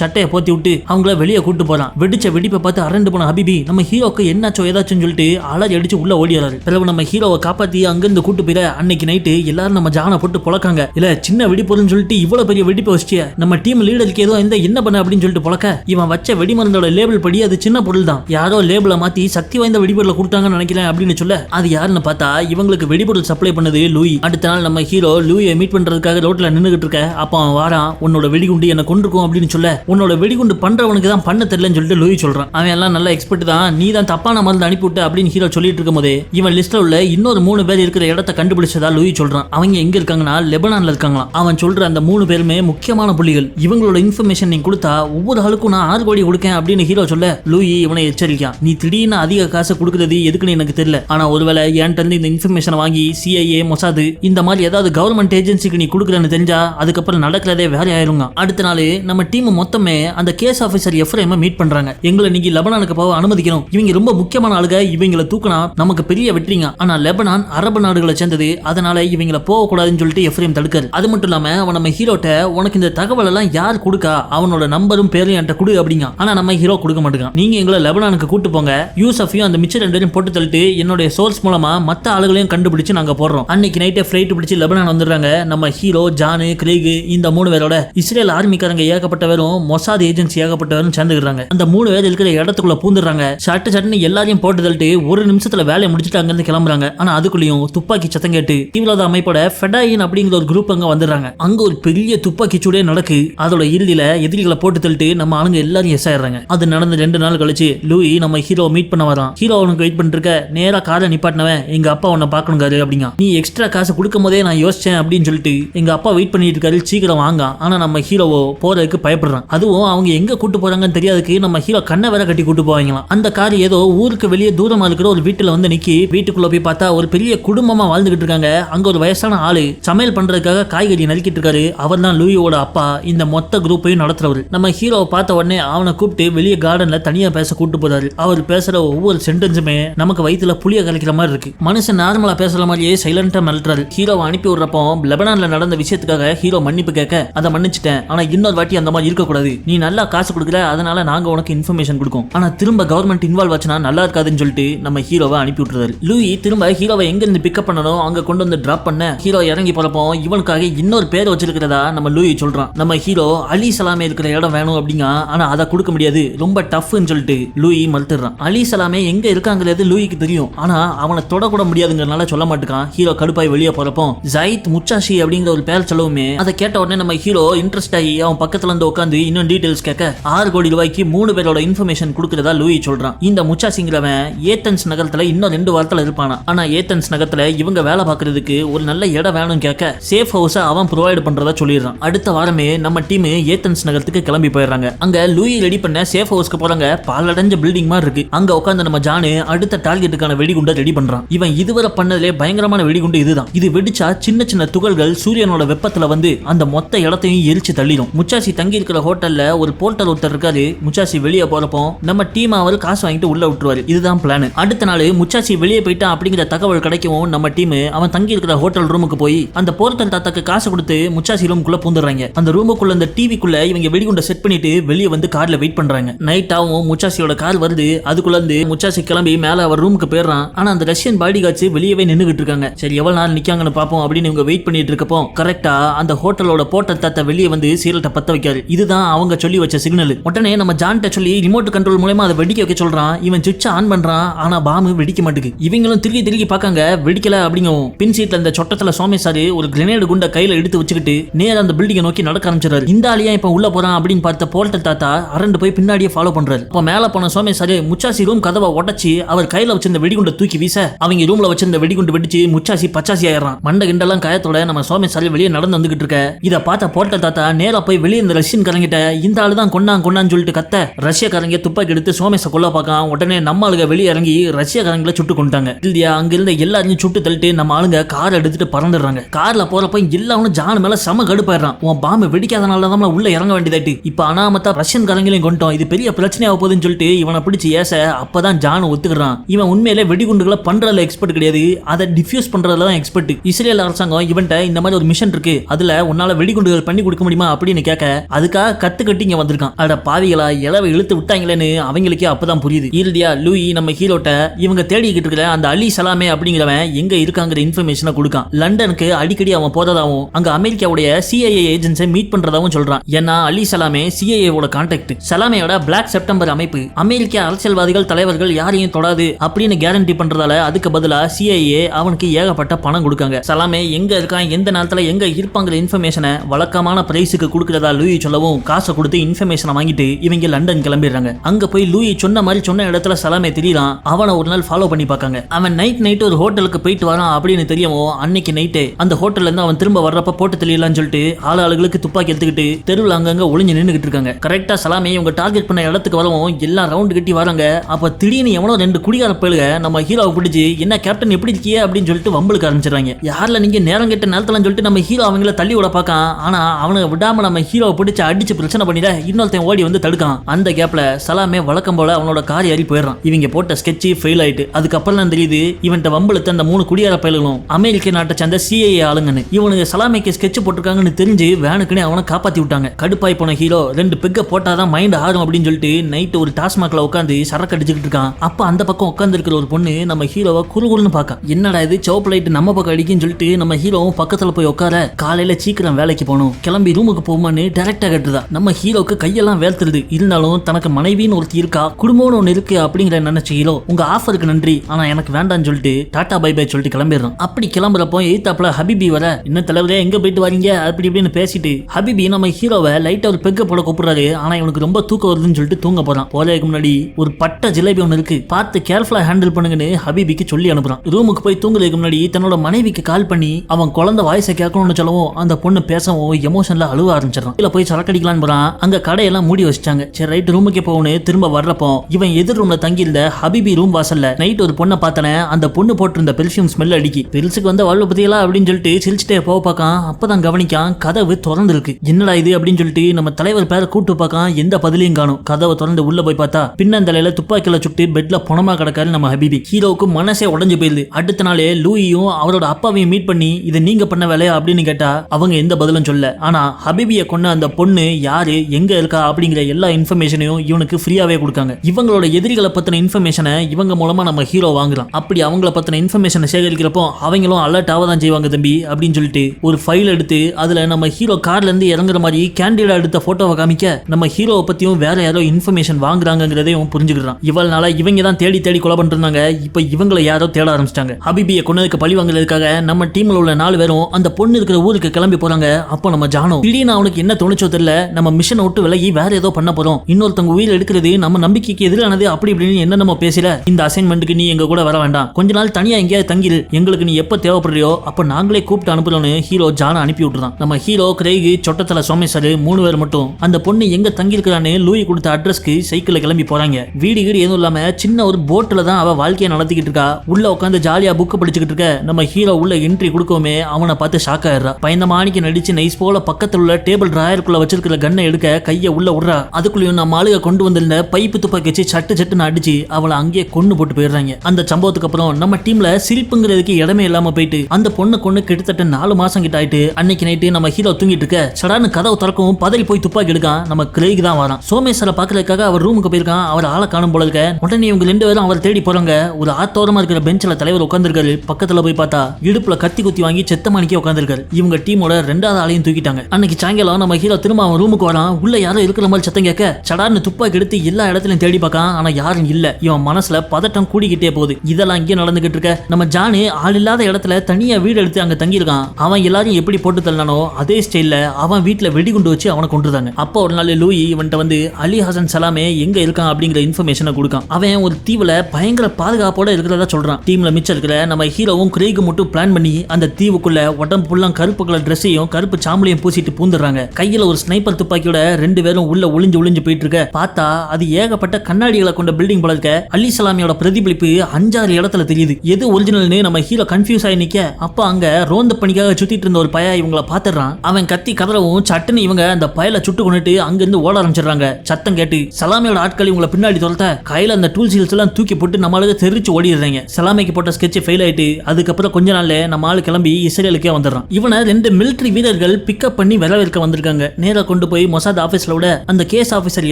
சட்டையை போத்தி விட்டு அவங்கள வெளியே கூட்டு போறான். வெடிச்ச வெடிப்பை பார்த்து அரண்டு போன ஹபிபி நம்ம ஹீரோக்கு என்னாச்சோ ஏதாச்சும் சொல்லிட்டு அலறி அடிச்சு உள்ள ஓடிடுறாரு. பிறகு நம்ம ஹீரோவை காப்பாத்தி அங்கிருந்து கூட்டு போயிட அன்னைக்கு நைட்டு எல்லாரும் நம்ம ஜானை போட்டு பொழக்காங்க. இல்ல சின்ன வெடிப்பொருள்னு சொல்லிட்டு இவ்வளவு பெரிய வெடிப்பை வச்சிய நம்ம டீம் லீடருக்கு ஏதோ இந்த என்ன பண்ண அப்படின்னு சொல்லிட்டு பொழக்க. இவன் வச்ச வெடிமருந்தோட லேபிள் படி அது சின்ன பொருள் தான். யாரோ லேபிளை மாத்தி சக்தி வாய்ந்த வெடிபொருளை கொடுத்தாங்கன்னு நினைக்கிறேன் அப்படின்னு சொல்ல அது யாருன்னு பார்த்தா இவங்களுக்கு வெடிபொருள் சப்ளை பண்ணது லூயி. அடுத்த நாள் நம்ம ஹீரோ லூயை மீட் பண்றதுக்காக ரோட்ல நின்னுகிட்டு இருக்க. அப்போ அவன் வாரான் உன்னோட வெடிகுண்டு என்ன கொண்டிருக்கும் அப்படின்னு சொல்ல உன்னோட வெடிகுண்டு பண்றவனுக்கு தான் பண்ண தெரியலன்னு சொல்லிட்டு லூயி சொல்றான். அவன் எல்லாம் நல்ல எக்ஸ்பர்ட் தான். நீ தான் தப்பான மருந்து அனுப்பிவிட்ட அப்படின்னு ஹீரோ சொல்லிட்டு இருக்கும் போதே இவன் லிஸ்ட்ல உள்ள இன்னொரு மூணு பேர் இருக்கிற இடத்த கண்டுபிடிச்சதா லூயி சொல்றான். அவங்க எங்க இருக்காங்கன்னா லெபனான்ல இருக்காங்களாம். அவன் சொல்ற அந்த மூணு பேருமே முக்கியமான புள்ளிகள். இவங்களோட இன்ஃபர்மேஷன் நீ கொடுத்தா ஒவ்வொரு ஆளுக்கும் நான் ஆறு கோடி கொடுக்கேன் அப்படின்னு ஹீரோ சொல்ல லூயி இவனை எச்சரிக்கான் நீ திடீர்னு அதிக காசு கொடுக்கறது எதுக்குன்னு எனக்கு தெரியல. ஆனா ஒருவேளை என்கிட்ட இருந்து இந்த இன்ஃபர்மேஷன் வாங்கி சிஐஏ மொசாது இந்த மாதிரி ஏதாவது கவர்மெண்ட் ஏஜென்சிக்கு நீ கொடுக்குறேன்னு தெரிஞ்சா அதுக்கப்புறம் நடக்கிறதே வேலை ஆயிருங்க அடுத்த நாள் நம்ம டீம் மொத்தமே அந்த கேஸ் ஆஃபீஸர் எஃப்ரேம மீட் பண்றாங்க. எங்களை நீங்க லெபனானுக்கு போக அனுமதிக்கணும். இவங்க ரொம்ப முக்கியமான ஆளுக. இவங்களை தூக்கினா நமக்கு பெரிய வெற்றிங்க. ஆனா லெபனான் அரபு நாடுகளை சேர்ந்தது. அதனால இவங்களை போகக்கூடாதுன்னு சொல்லிட்டு எஃப்ரேம் தடுக்காரு. அது மட்டும் இல்லாம அவன் நம்ம ஹீரோட்ட உனக்கு இந்த தகவல் எல்லாம் யார் கொடுக்கா? அவனோட நம்பரும் பேரும் என்கிட்ட கொடு அப்படிங்க. ஆனா நம்ம ஹீரோ கொடுக்க மாட்டேங்க நீங்க எங்களை லெபனானுக்கு கூட்டு போங்க. யூசஃபையும் அந்த மிச்ச ரெண்டு பேரும் போட்டு தள்ளிட்டு என்னுடைய சோர்ஸ் மூலமா மத்த ஆளுகளையும் கண்டுபிடிச்சு நாங்க போடுறோம். அன்னைக்கு நைட்டே ஃபிளைட் பிடிச்சு லெபனான் வந்துடுறாங்க. நம்ம ஹீரோ ஜானு கிரேகு இந்த மூணு பேரோட இஸ்ரேல் ஆர்மிக்காரங்க ஏகப்பட்டவரும் மொசாத் ஏஜென்சி ஏகப்பட்டவரும் சேர்ந்துக்கிறாங்க அந்த மூணு பேர் இருக்கிற இடத்துக்குள்ள பூந்துடுறாங்க. சட்டு சட்டுன்னு எல்லாரையும் போட்டு தள்ளிட்டு ஒரு நிமிஷத்துல வேலையை முடிச்சுட்டு அங்கிருந்து கிளம்புறாங்க. ஆனா அதுக்குள்ளயும் துப்பாக்கி சத்தம் கேட்டு தீவிரவாத அமைப்போட ஃபெடாயின் அப்படிங்கிற ஒரு குரூப் அங்க வந்துடுறாங்க. அங்க ஒரு பெரிய துப்பாக்கி சூடே நடக்கு. அதோட இறுதியில எதிரிகளை போட்டு தள்ளிட்டு நம்ம ஆளுங்க எல்லாரும் எஸ் ஆயிடுறாங்க. அது நடந்து ரெண்டு நாள் கழிச்சு லூயி நம்ம ஹீரோ மீட் பண்ண வரான். ஹீரோ அவனுக்கு வெயிட் பண்ணிருக்க நேரா காரை நிப்பாட்டினவன் எங்க அப்பா உன்னை பார்க்கணுங்காரு அப்படிங்க நீ எக்ஸ்ட்ரா காசு கொடுக்கும் போதே நான் யோசிச்சேன் அப்படின்னு சொல்லிட்டு எங்க அப்பா வெயிட் பண்ணிட்டு இருக்காரு. சீக்கிரம் வாங்கான். ஆனால் நம்ம ஹீரோவோ போகிறதுக்கு பயப்படுறான். அதுவும் அவங்க எங்கே கூட்டு போகிறாங்கன்னு தெரியாதுக்கு நம்ம ஹீரோ கண்ணை வேற கட்டி கூட்டு போவாங்களாம். அந்த கார் ஏதோ ஊருக்கு வெளியே தூரமாக இருக்கிற ஒரு வீட்டில் வந்து நிற்கி வீட்டுக்குள்ளே போய் பார்த்தா ஒரு பெரிய குடும்பமாக வாழ்ந்துகிட்டு இருக்காங்க. அங்கே ஒரு வயசான ஆள் சமையல் பண்ணுறதுக்காக காய்கறி நறுக்கிட்டு இருக்காரு. அவர் தான் லூயோட அப்பா. இந்த மொத்த குரூப்பையும் நடத்துறவர். நம்ம ஹீரோவை பார்த்த உடனே அவனை கூப்பிட்டு வெளியே கார்டனில் தனியாக பேச கூட்டு போறாரு. அவர் பேசுகிற ஒவ்வொரு சென்டென்ஸுமே நமக்கு வயிற்றுல புளிய கலைக்கிற மாதிரி இருக்கு. மனுஷன் நார்மலாக பேசுகிற மாதிரியே சைலண்டாக மிரட்டுறாரு. ஹீரோவை அனுப்பி விடுறப்போ லெபனானில் நடந்த விஷயத்துக்காக ஹீரோ மன்னிப்பு கேட்க அதை மன்னிச்சிட்டேன். ஆனா இன்னொரு வாட்டி அந்த மாதிரி இருக்கக்கூடாது. நீ நல்லா காசு கொடுக்குற அதனால நாங்க உனக்கு இன்ஃபர்மேஷன் கொடுக்கும். ஆனா திரும்ப கவர்மெண்ட் இன்வால்வ் ஆச்சுன்னா நல்லா இருக்காதுன்னு சொல்லிட்டு நம்ம ஹீரோவை அனுப்பி விட்டுறாரு. லூயி திரும்ப ஹீரோவை எங்க இருந்து பிக்கப் பண்ணணும் அங்க கொண்டு வந்து டிராப் பண்ண ஹீரோ இறங்கி போறப்போ இவனுக்காக இன்னொரு பேர் வச்சிருக்கிறதா நம்ம லூயி சொல்றான். நம்ம ஹீரோ அலி சலாமே இருக்கிற இடம் வேணும் அப்படிங்க ஆனா அதை கொடுக்க முடியாது. ரொம்ப டஃப்னு சொல்லிட்டு லூயி மறுத்துறான் அலி சலாமே எங்க இருக்காங்கிறது லூயிக்கு தெரியும். ஆனா அவனை தொடக்கூட முடியாதுங்கிறனால சொல்ல மாட்டேக்கான் ஹீரோ கடுப்பாய் வெளியே போறப்போ ஜைத் முச்சாஷி அப்படிங்கிற ஒரு பேர் சொல்லவுமே அதை கேட்ட உடனே நம்ம ஹீரோ இன்ட்ரெஸ்ட் ஆகி அவன் பக்கத்துல இருந்து உட்காந்து இன்னும் டீடைல்ஸ் கேட்க ஆறு கோடி ரூபாய்க்கு மூணு பேரோட இன்ஃபர்மேஷன் கொடுக்கறதா லூயி சொல்றான். இந்த முச்சாசிங்கிறவன் ஏத்தன்ஸ் நகரத்துல இன்னும் ரெண்டு வாரத்துல இருப்பானா? ஆனா ஏத்தன்ஸ் நகரத்துல இவங்க வேலை பார்க்கறதுக்கு ஒரு நல்ல இடம் வேணும்னு கேட்க சேஃப் ஹவுஸை அவன் ப்ரொவைட் பண்றதா சொல்லிடுறான். அடுத்த வாரமே நம்ம டீம் ஏத்தன்ஸ் நகரத்துக்கு கிளம்பி போயிடுறாங்க. அங்க லூயி ரெடி பண்ண சேஃப் ஹவுஸ்க்கு போறாங்க பாலடைஞ்ச பில்டிங் மாதிரி இருக்கு. அங்க உட்காந்து நம்ம ஜானு அடுத்த டார்கெட்டுக்கான வெடிகுண்டை ரெடி பண்றான். இவன் இதுவரை பண்ணதுலே பயங்கரமான வெடிகுண்டு இதுதான். இது வெடிச்சா சின்ன சின்ன துகள்கள் சூரியனோட வெப்பத்துல வந்து அந்த மொத்த இடத்தையும் எரிச்சு தள்ளிடும். முச்சாசி தங்கி இருக்கிற ஹோட்டல்ல ஒரு போர்ட்டல் ஒருத்தர் இருக்காரு. முச்சாசி வெளியே போறப்போ நம்ம டீம் அவர் காசு வாங்கிட்டு உள்ள விட்டுருவாரு. இதுதான் பிளான் அடுத்த நாள் முச்சாசி வெளியே போயிட்டான் அப்படிங்கிற தகவல் கிடைக்கவும் நம்ம டீம் அவன் தங்கி இருக்கிற ஹோட்டல் ரூமுக்கு போய் அந்த போர்ட்டல் தாத்தாக்கு காசு கொடுத்து முச்சாசி ரூமுக்குள்ள பூந்துடுறாங்க. அந்த ரூமுக்குள்ள அந்த டிவிக்குள்ள இவங்க வெடிகுண்ட செட் பண்ணிட்டு வெளியே வந்து கார்ல வெயிட் பண்றாங்க. நைட் ஆகும் முச்சாசியோட கார் வருது. அதுக்குள்ள இருந்து முச்சாசி கிளம்பி மேல அவர் ரூமுக்கு போயிடுறான். ஆனா அந்த ரஷ்யன் பாடி காட்சி வெளியவே நின்னுகிட்டு இருக்காங்க. சரி எவ்வளவு நாள் நிக்காங்கன்னு பாப்போம் அப்படின்னு இவங்க வெயிட் பண்ணிட்டு இருக்கப்போ கரெக்டா அந்த ஹோட்டலோட போட்ட தாத்தா வெளியே வந்து சீரட்டை பத்த வைக்காரு இதுதான் அவங்க சொல்லி வச்ச சிக்னல் உடனே நம்ம ஜான்ட்ட சொல்லி ரிமோட் கண்ட்ரோல் மூலயமா அதை வெடிக்க வைக்க சொல்றான். இவன் சுவிட்ச் ஆன் பண்றான். ஆனா பாம்பு வெடிக்க மாட்டேங்குது. இவங்களும் திருக்கி திருக்கி பார்க்காங்க வெடிக்கல அப்படிங்கவும். பின் சீட்ல இந்த சொட்டத்துல சோமேசாரு ஒரு கிரனேடு குண்ட கையில எடுத்து வச்சுக்கிட்டு நேர அந்த பில்டிங்கை நோக்கி நடக்க ஆரம்பிச்சாரு இந்த ஆளியா இப்ப உள்ள போறான் அப்படின்னு பார்த்த போர்ட்டல் தாத்தா அரண்டு போய் பின்னாடியே ஃபாலோ பண்றாரு. இப்போ மேல போன சோமேசாரு முச்சாசி ரூம் கதவை உடச்சி அவர் கையில வச்சிருந்த வெடிகுண்டை தூக்கி வீச அவங்க ரூம்ல வச்சிருந்த வெடிகுண்டு வெடிச்சு முச்சாசி பச்சாசி ஆயிடுறான் மண்டை கிண்டெல்லாம் காயத்தோட நம்ம சோமேசாரி வெளியே நடந்து வந்துகிட்டு இருக்க. இதை பார்த்த போட்ட தாத்தா நேரா போய் வெளியே இந்த ரஷ்யன் கரங்கிட்ட இந்த ஆளு தான் கொண்டான் கொண்டான்னு சொல்லிட்டு கத்த. ரஷ்யக்காரங்க துப்பாக்கி எடுத்து சோமேச கொல்ல பார்க்கான். உடனே நம்ம ஆளுங்க வெளியே இறங்கி ரஷ்யக்காரங்களை சுட்டு கொண்டாங்க இல்லையா அங்க இருந்த எல்லாரையும் சுட்டு தள்ளிட்டு நம்ம ஆளுங்க கார் எடுத்துட்டு பறந்துடுறாங்க. கார்ல போறப்ப எல்லாரும் ஜான் மேல செம கடுப்பாயிடுறான். உன் பாம்பு வெடிக்காதனால தான் உள்ள இறங்க வேண்டியதாட்டு இப்ப அனாமத்தா ரஷ்யன் காரங்களையும் கொண்டோம் இது பெரிய பிரச்சனையாக போகுதுன்னு சொல்லிட்டு இவனை பிடிச்சி ஏச அப்பதான் ஜான் ஒத்துக்கிறான். இவன் உண்மையிலே வெடிகுண்டுகளை பண்றதுல எக்ஸ்பர்ட் கிடையாது. அதை டிஃப்யூஸ் பண்றதுல தான் எக்ஸ்பர்ட் இஸ்ரேல் அரசாங்கம் இவன்ட்ட இந்த மாதிரி ஒரு மிஷன் இருக்கு. அதுல உன்னால வெடி வெடிகுண்டுகள் பண்ணி கொடுக்க முடியுமா அப்படின்னு கேட்க அதுக்காக கத்து கட்டி இங்க வந்திருக்கான். அட பாவிகளா இளவை இழுத்து விட்டாங்களேன்னு அவங்களுக்கே அப்பதான் புரியுது. இறுதியா லூயி நம்ம ஹீரோட்ட இவங்க தேடிக்கிட்டு இருக்கிற அந்த அலி சலாமே அப்படிங்கிறவன் எங்க இருக்காங்கிற இன்ஃபர்மேஷனை கொடுக்கான். லண்டனுக்கு அடிக்கடி அவன் போறதாவும் அங்க அமெரிக்காவுடைய சிஐஏ ஏஜென்ட்ஸை மீட் பண்றதாவும் சொல்றான். ஏன்னா அலி சலாமே சிஐஏவோட கான்டாக்ட் சலாமையோட பிளாக் செப்டம்பர் அமைப்பு. அமெரிக்க அரசியல்வாதிகள் தலைவர்கள் யாரையும் தொடாது அப்படின்னு கேரண்டி பண்றதால அதுக்கு பதிலா சிஐஏ அவனுக்கு ஏகப்பட்ட பணம் கொடுக்காங்க. சலாமே எங்க இருக்கான் எந்த நேரத்துல எங்க இருப்பாங்கிற இன்ஃபர்மேஷனை வழக்கமான பிரைஸுக்கு கொடுக்கறதா லூயி சொல்லவும் காசை கொடுத்து இன்ஃபர்மேஷனை வாங்கிட்டு இவங்க லண்டன் கிளம்பிடுறாங்க. அங்க போய் லூயி சொன்ன மாதிரி சொன்ன இடத்துல சலாமே தெரியலாம் அவனை ஒரு நாள் ஃபாலோ பண்ணி பார்க்காங்க. அவன் நைட் நைட் ஒரு ஹோட்டலுக்கு போயிட்டு வரான் அப்படின்னு தெரியவும் அன்னைக்கு நைட்டு அந்த ஹோட்டல்ல இருந்து அவன் திரும்ப வர்றப்ப போட்டு தெரியலாம்னு சொல்லிட்டு ஆள் ஆளுகளுக்கு துப்பாக்கி எடுத்துக்கிட்டு தெருவில் அங்கங்க ஒளிஞ்சு நின்றுகிட்டு இருக்காங்க. கரெக்டா சலாமே இவங்க டார்கெட் பண்ண இடத்துக்கு வரவும் எல்லாம் ரவுண்டு கட்டி வராங்க. அப்ப திடீர்னு எவனோ ரெண்டு குடிகார பேருக நம்ம ஹீரோவை பிடிச்சி என்ன கேப்டன் எப்படி இருக்கியே அப்படின்னு சொல்லிட்டு வம்பளுக்கு ஆரம்பிச்சிடுறாங்க. யாரில் நீங்க நேரம் கெட்ட நேரத்தில் சொல்லிட்டு நம்ம ஹீரோ அவங்கள தள்ளி விட பார்க்கான். ஆனால் அவனுக்கு விடாமல் நம்ம ஹீரோவை பிடிச்சி அடிச்சு பிரச்சனை பண்ணிட இன்னொருத்தன் ஓடி வந்து தடுக்கான். அந்த கேப்பில் சலாமே வழக்கம் போல அவனோட கார் ஏறி போயிடுறான். இவங்க போட்ட ஸ்கெட்ச் ஃபெயில் ஆயிட்டு அதுக்கப்புறம் தான் தெரியுது? இவன்ட்ட வம்பளுத்து அந்த மூணு குடியார பயல்களும் அமெரிக்க நாட்டை சேர்ந்த சிஐஏ ஆளுங்கன்னு. இவனுக்கு சலாமைக்கு ஸ்கெட்ச் போட்டிருக்காங்கன்னு தெரிஞ்சு வேனுக்குன்னு அவனை காப்பாற்றி விட்டாங்க. கடுப்பாய் போன ஹீரோ ரெண்டு பெக்க போட்டாதான் மைண்ட் ஆகும் அப்படின்னு சொல்லிட்டு நைட்டு ஒரு டாஸ்மாக்ல உட்காந்து சரக்கு அடிச்சுக்கிட்டு இருக்கான். அப்போ அந்த பக்கம் உட்காந்துருக்கிற ஒரு பொண்ணு நம்ம ஹீரோவை குறுகுறுன்னு பார்க்க. என்னடா இது சோப்பு லைட் நம்ம பக்கம் அடிக்குன்னு சொல்லிட்டு நம்ம ஹீரோவும் பக்கத்தில் போய் உட்கார காலையில் சீக்கிரம் வேலைக்கு போகணும் கிளம்பி ரூமுக்கு போகுமான்னு டேரக்டா கட்டுதா நம்ம ஹீரோக்கு கையெல்லாம் வேர்த்துருது. இருந்தாலும் தனக்கு மனைவின்னு ஒருத்தி இருக்கா? குடும்பம்னு ஒன்று இருக்கு அப்படிங்கிற நினைச்ச ஹீரோ? உங்க ஆஃபருக்கு நன்றி. ஆனா எனக்கு வேண்டாம்னு சொல்லிட்டு டாடா பை பை சொல்லிட்டு கிளம்பிடுறான். அப்படி கிளம்புறப்போ எய்த்தாப்புல ஹபிபி வர என்ன தலைவரே எங்க போயிட்டு வரீங்க? அப்படி இப்படின்னு பேசிட்டு ஹபிபி நம்ம ஹீரோவை லைட்டா ஒரு பெக்க போட கூப்பிடுறாரு. ஆனா இவனுக்கு ரொம்ப தூக்கம் வருதுன்னு சொல்லிட்டு தூங்க போறான். போறதுக்கு முன்னாடி ஒரு பட்ட ஜிலேபி ஒன்று இருக்கு. பார்த்து கேர்ஃபுல்லா ஹேண்டில் பண்ணுங்கன்னு ஹபிபிக்கு சொல்லி அனுப்புறான். ரூமுக்கு போய் தூங்குறதுக்கு முன்னாடி தன்னோட மனைவிக்கு கால் பண்ணி அவன் குழந்தை வாய்ஸை கேட்கணும்னு சொல்லவும். அந்த பொண்ணு பேசவும் எமோஷன்ல அழுவ ஆரம்பிச்சிடறான். இல்லை போய் சரக்கடிக்கலான்னு போறான். அங்கே கடையெல்லாம் மூடி வச்சிட்டாங்க. சரி ரைட் ரூமுக்கு போகணும். திரும்ப வர்றப்போ இவன் எதிர் ரூமில் தங்கியிருந்த ஹபிபி ரூம் வாசல்ல நைட் ஒரு பொண்ணை பார்த்தனே அந்த பொண்ணு போட்டிருந்த பெர்ஃபியூம் ஸ்மெல் அடிக்கி. பெருசுக்கு வந்த வாழ்வு பத்தியலா அப்படின்னு சொல்லிட்டு சிரிச்சிட்டே போக பார்க்கான். அப்பதான் கவனிக்கான் கதவு திறந்து இருக்கு என்னடா இது அப்படின்னு சொல்லிட்டு நம்ம தலைவர் பேரை கூட்டு பார்க்கான். எந்த பதிலையும் காணும். கதவை திறந்து உள்ள போய் பார்த்தா பின்னந்தலையில துப்பாக்கியில சுட்டு பெட்ல பொணமா கிடக்காரு நம்ம ஹபிபி. ஹீரோவுக்கு மனசே உடஞ்சு போயிருது அடுத்த நாளே லூயியும் அவரோட அப்பாவையும் மீட் பண்ணி இதை நீங்க பண்ண வேலையா? அப்படின்னு கேட்டா அவங்க எந்த பதிலும் சொல்ல. ஆனால் ஹபீபியை கொண்ட அந்த பொண்ணு யாரு எங்க இருக்கா அப்படிங்கிற எல்லா இன்ஃபர்மேஷனையும் இவனுக்கு ஃப்ரீயாகவே கொடுக்காங்க. இவங்களோட எதிரிகளை பற்றின இன்ஃபர்மேஷனை இவங்க மூலமா நம்ம ஹீரோ வாங்குறான். அப்படி அவங்கள பற்றின இன்ஃபர்மேஷனை சேகரிக்கிறப்போ அவங்களும் அலர்ட் ஆக தான் செய்வாங்க தம்பி அப்படின்னு சொல்லிட்டு ஒரு ஃபைல் எடுத்து அதில் நம்ம ஹீரோ கார்லேருந்து இறங்குற மாதிரி கேண்டிடா எடுத்த ஃபோட்டோவை காமிக்க நம்ம ஹீரோவை பற்றியும் வேற யாரோ இன்ஃபர்மேஷன் வாங்குறாங்கிறதையும் புரிஞ்சுக்கிறான் இவள் நாளா இவங்க தான் தேடி தேடி கொலை பண்ணிருந்தாங்க இப்போ இவங்களை யாரோ தேட ஆரம்பிச்சிட்டாங்க. ஹபிபியை கொன்னதுக்கு பழி வாங்குறதுக்காக நம்ம டீம்ல உள்ள நாலு பேரும் அந்த பொண்ணு இருக்கிற ஊருக்கு கிளம்பி போறாங்க. அப்போ நம்ம ஜானோ. திடீர்னு அவனுக்கு என்ன தோணுச்சோ தெரியல நம்ம மிஷனை விட்டு விலகி வேற ஏதோ பண்ண போறோம். இன்னொருத்தவங்க உயிர் எடுக்கிறது நம்ம நம்பிக்கைக்கு எதிரானது அப்படி இப்படின்னு என்ன நம்ம பேசல. இந்த அசைன்மெண்ட்டுக்கு நீ எங்க கூட வர வேண்டாம். கொஞ்ச நாள் தனியா எங்கேயாவது தங்கிரு. எங்களுக்கு நீ எப்ப தேவைப்படுறியோ அப்ப நாங்களே கூப்பிட்டு அனுப்புறோம்னு ஹீரோ ஜான அனுப்பி விட்டுறான். நம்ம ஹீரோ கிரேகு சொட்டத்தல சோமேஸ்வர் மூணு பேர் மட்டும். அந்த பொண்ணு எங்க தங்கியிருக்கிறான்னு லூயி கொடுத்த அட்ரஸ்க்கு சைக்கிளில் கிளம்பி போறாங்க. வீடு வீடு எதுவும் இல்லாம சின்ன ஒரு போட்டில் தான் அவ வாழ்க்கையை நடத்திக்கிட்டு இருக்கா. உள்ள உட்காந்து ஜாலியா புக் படிச்சுக்கிட்டு இருக்க. நம்ம ஹீரோ உள்ள என்ட்ரி கொடுக்கவுமே அவனை பார்த்து ஷாக் ஆயிடுறா. பயந்த மாணிக்கு நடிச்சு நைஸ் போல பக்கத்தில் உள்ள டேபிள் டிராயருக்குள்ள வச்சிருக்கிற கண்ணை எடுக்க கையை உள்ள விடுறா. அதுக்குள்ளேயும் நம்ம ஆளுக கொண்டு வந்திருந்த பைப்பு துப்பாக்கி வச்சு சட்டு சட்டுன்னு அடிச்சு அவளை அங்கேயே கொண்டு போட்டு போயிடுறாங்க. அந்த சம்பவத்துக்கு அப்புறம் நம்ம டீம்ல சிரிப்புங்கிறதுக்கு இடமே இல்லாம போயிட்டு அந்த பொண்ணு கொண்டு கிட்டத்தட்ட நாலு மாசம் கிட்ட ஆயிட்டு அன்னைக்கு நைட்டு நம்ம ஹீரோ தூங்கிட்டு இருக்க சடான்னு கதவு திறக்கவும் பதறி போய் துப்பாக்கி எடுக்கான் நம்ம கிரேக் தான் வரான். சோமேஸ்வரை பாக்குறதுக்காக அவர் ரூமுக்கு போயிருக்கான் அவர் ஆளை காணும் போல இருக்க. உடனே இவங்க ரெண்டு பேரும் அவரை தேடி போறாங்க. ஒரு ஆத்தோரமா இருக்கிற பெஞ்சில் தலைவர் உட்காந்துருக்காரு பக்கத்துல போய் பார்த்தா இடுப்புல கத்தி குத்தி வாங்கி செத்த மணிக்கே உட்காந்துருக்காரு இவங்க டீமோட ரெண்டாவது ஆளையும் தூக்கிட்டாங்க. அன்னைக்கு சாயங்காலம் நம்ம ஹீரோ திரும்ப அவன் ரூமுக்கு வரான். உள்ள யாரோ இருக்கிற மாதிரி சத்தம் கேட்க சடார்னு துப்பாக்கி எடுத்து எல்லா இடத்துலயும் தேடி பார்க்கான் ஆனா யாரும் இல்ல. இவன் மனசுல பதட்டம் கூடிக்கிட்டே போகுது. இதெல்லாம் இங்கே நடந்துகிட்டு இருக்க. நம்ம ஜானு ஆள் இல்லாத இடத்துல தனியா வீடு எடுத்து அங்க தங்கியிருக்கான். அவன் எல்லாரும் எப்படி போட்டு தள்ளானோ அதே ஸ்டைல்ல அவன் வீட்டுல வெடிகுண்டு வச்சு அவனை கொண்டுருந்தாங்க அப்போ ஒரு நாள் லூயி இவன்ட்ட வந்து அலி ஹசன் சலாமே எங்க இருக்கான்? அப்படிங்கிற இன்ஃபர்மேஷனை கொடுக்கான். அவன் ஒரு தீவுல பயங்கர பாதுகாப்போட இருக்கிறதா சொல்றான். டீம்ல மிச்சம் இருக்கிற நம்ம ஹீரோவும் கிரேக்கு மட்டும் பிளான் பண்ணி அந்த தீவுக்குள்ள உடம்பு ஃபுல்லாக கருப்பு கலர் ட்ரெஸ்ஸையும் கருப்பு சாம்பலையும் பூசிட்டு பூந்துடுறாங்க. கையில ஒரு ஸ்னைப்பர் துப்பாக்கியோட ரெண்டு பேரும் உள்ள ஒளிஞ்சு ஒளிஞ்சு போயிட்டு இருக்க பார்த்தா அது ஏகப்பட்ட கண்ணாடிகளை கொண்ட பில்டிங் போல இருக்க. அலி சலாமியோட பிரதிபலிப்பு அஞ்சாறு இடத்துல தெரியுது. எது ஒரிஜினல்னு நம்ம ஹீரோ கன்ஃபியூஸ் ஆகி நிக்க. அப்ப அங்க ரோந்த பணிக்காக சுத்திட்டு இருந்த ஒரு பைய இவங்கள பாத்துறான் அவன் கத்தி கதறவும் சட்டுன்னு இவங்க அந்த பயலை சுட்டு கொண்டுட்டு அங்கிருந்து ஓட ஆரம்பிச்சிடுறாங்க. சத்தம் கேட்டு சலாமியோட ஆட்கள் இவங்களை பின்னாடி துரத்த கையில அந்த டூல் சீல்ஸ் எல்லாம் தூக்கி போட்டு நம்மளுக்கு தெரிச்சு ஓடிடுறாங்க. சலாமிக்கு போட்ட ஸ்கெட்ச் ஃபெயில் ஆயிட்டு அதுக்கப்புறம் கொஞ்ச நாள்ல நம்ம ஆளு கிளம்பி இஸ்ரேலுக்கே வந்துடுறான். இவனை ரெண்டு மிலிட்டரி வீரர்கள் இவர்கள் பிக்கப் பண்ணி வரவேற்க வந்திருக்காங்க. நேரா கொண்டு போய் மொசாத் ஆபீஸ்ல விட அந்த கேஸ் ஆபீசர்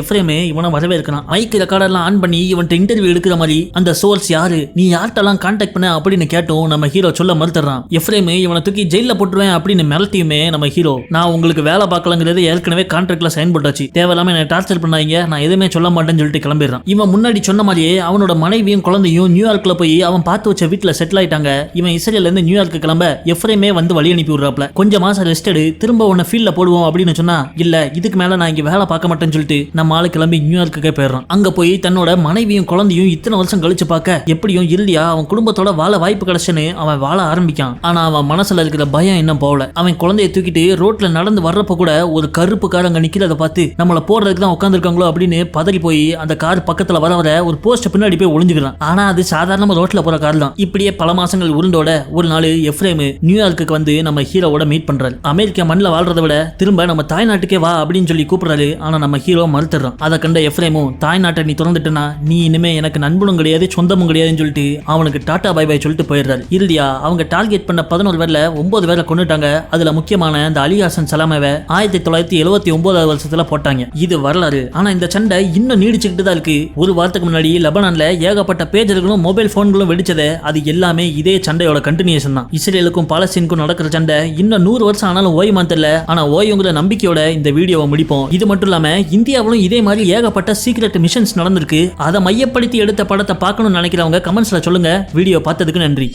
எஃப்ரேமே இவனை வரவேற்கலாம் மைக் ரெக்கார்டெல்லாம் ஆன் பண்ணி இவன்ட்ட இன்டர்வியூ எடுக்கிற மாதிரி அந்த சோர்ஸ் யாரு? நீ யார்கிட்டலாம் கான்டாக்ட் பண்ண அப்படின்னு கேட்டும் நம்ம ஹீரோ சொல்ல மறுத்துறான். எஃப்ரேம் இவனை தூக்கி ஜெயில போட்டுருவேன் அப்படின்னு மிரட்டியுமே நம்ம ஹீரோ நான் உங்களுக்கு வேலை பார்க்கலங்கிறது ஏற்கனவே கான்ட்ராக்ட்ல சைன் போட்டாச்சு தேவையில்லாம என்ன டார்ச்சர் பண்ணாங்க நான் எதுவுமே சொல்ல மாட்டேன்னு சொல்லிட்டு கிளம்பிடுறான். இவன் முன்னாடி சொன்ன மாதிரியே அவனோட மனைவியும் குழந்தையும் நியூயார்க்ல போய் அவன் பார்த்து வச்ச வீட்டுல செட்டில் ஆயிட்டாங்க. இவன் இஸ்ரேல இருந்து நியூயார்க்கு கிளம்ப எஃப்ரேமே வந்து வழி அனுப்பி விடுறாப்ல. கொஞ்சம் மாசம் ரெஸ்ட் எடு. திரும்ப உன்னை ஃபீல்ட்ல போடுவோம் அப்படின்னு சொன்னா இல்ல இதுக்கு மேல நான் இங்க வேலை பார்க்க மாட்டேன்னு சொல்லிட்டு நம்ம ஆளு கிளம்பி நியூயார்க்குக்கே போயிடுறான். அங்க போய் தன்னோட மனைவியும் குழந்தையும் இத்தனை வருஷம் கழிச்சு பார்க்க எப்படியும் இல்லையா? அவன் குடும்பத்தோட வாழ வாய்ப்பு கிடைச்சுன்னு அவன் வாழ ஆரம்பிக்கான். ஆனா அவன் மனசுல இருக்கிற பயம் இன்னும் போகல. அவன் குழந்தைய தூக்கிட்டு ரோட்ல நடந்து வர்றப்ப கூட ஒரு கருப்பு கார் அங்க நிக்கிறத பார்த்து நம்மள போடுறதுக்கு தான் உட்காந்துருக்காங்களோ அப்படின்னு பதறி போய் அந்த கார் பக்கத்துல வர வர ஒரு போஸ்ட் பின்னாடி போய் ஒளிஞ்சுக்கிறான். ஆனா அது சாதாரணமா ரோட்ல போற கார் தான். இப்படியே பல மாசங்கள் உருண்டோட ஒரு நாள் எஃப்ரேம் நியூயார்க்குக்கு வந்து நம்ம ஹீரோவோட மீட் பண்றாரு. அமெரிக்க மண்ணில் வாழ்றதை விட திரும்ப நம்ம தாய்நாட்டுக்கே வா அப்படின்னு சொல்லி கூப்பிடுறாரு ஆனால் நம்ம ஹீரோ மறுத்துறான் அதை கண்ட எஃப்ரேமும் தாய்நாட்டை நீ திறந்துட்டனா? நீ இனிமே எனக்கு நண்பனும் கிடையாது சொந்தமும் கிடையாதுன்னு சொல்லிட்டு அவனுக்கு டாட்டா பை பை சொல்லிட்டு போயிடுறாரு. இறுதியா அவங்க டார்கெட் பண்ண பதினோரு பேர்ல ஒன்பது பேரை கொண்டுட்டாங்க அதுல முக்கியமான அந்த அலிஹாசன் சலாமாவை ஆயிரத்தி தொள்ளாயிரத்தி எழுபத்தி ஒன்பதாவது வருஷத்துல போட்டாங்க. இது வரலாறு. ஆனா இந்த சண்டை இன்னும் நீடிச்சுக்கிட்டு தான் இருக்கு. ஒரு வாரத்துக்கு முன்னாடி லெபனான்ல ஏகப்பட்ட பேஜர்களும் மொபைல் போன்களும் வெடிச்சது அது எல்லாமே இதே சண்டையோட கண்டினியூஷன் தான். இஸ்ரேலுக்கும் பாலஸ்தீனுக்கும் நடக்கிற சண்டை இன்னும் நூறு வருஷம் ஆனாலும் ஓய்வுமான்னு தெரியல ஆனா ஓய்வுங்கிற நம்பிக்கையோட இந்த வீடியோவை முடிப்போம். இது மட்டும் இல்லாம இந்தியாவிலும் இதே மாதிரி ஏகப்பட்ட சீக்ரெட் மிஷன்ஸ் நடந்திருக்கு. அதை மையப்படுத்தி எடுத்த படத்தை பார்க்கணும்னு நினைக்கிறவங்க கமெண்ட்ஸ்ல சொல்லுங்க. வீடியோ பார்த்ததுக்கு நன்றி.